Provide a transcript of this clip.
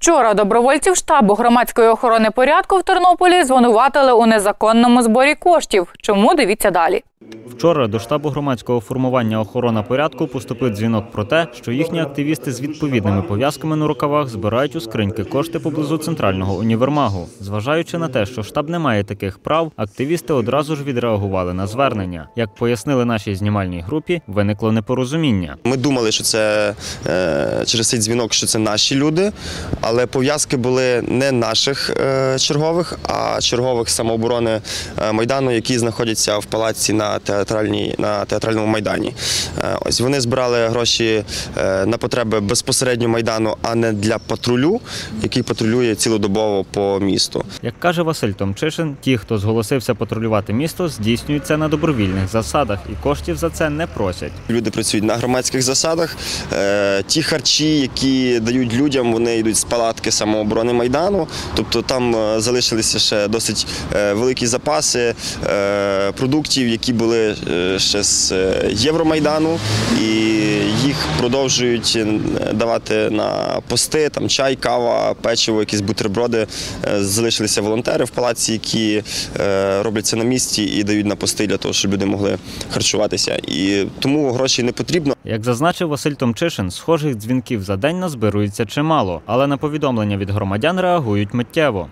Вчора добровольців штабу громадської охорони порядку в Тернополі звинуватили у незаконному зборі коштів. Чому дивіться далі? Вчора до штабу громадського формування охорона порядку поступив дзвінок про те, що їхні активісти з відповідними пов'язками на рукавах збирають у скриньки кошти поблизу центрального універмагу. Зважаючи на те, що штаб не має таких прав, активісти одразу ж відреагували на звернення. Як пояснили нашій знімальній групі, виникло непорозуміння. Ми думали, що це е, через цей дзвінок, що це наші люди, але пов'язки були не наших е, чергових, а чергових самооборони е, майдану, які знаходяться в палаці на театральній на театральному майдані. Е, ось вони збирали гроші е, на потреби безпосередньо майдану, а не для патрулю, який патрулює цілодобово по місту. Як каже Василь Томчишин, ті, хто зголосився патрулювати місто, здійснюють це на добровільних засадах і коштів за це не просять. Люди працюють на громадських засадах. Е, Ті харчі, які дають людям, вони йдуть з палатки самооборони майдану. Тобто там залишилися ще досить великі запаси продуктів, які були ще з е, Євромайдану, і їх продовжують е, давати на пости, там чай, кава, печиво, якісь бутерброди. Е, Залишилися волонтери в палаці, які е, роблять це на місці і дають на пости для того, щоб люди могли харчуватися. І тому грошей не потрібно. Як зазначив Василь Томчишин, схожих дзвінків за день назбирується чимало, але на повідомлення від громадян реагують миттєво.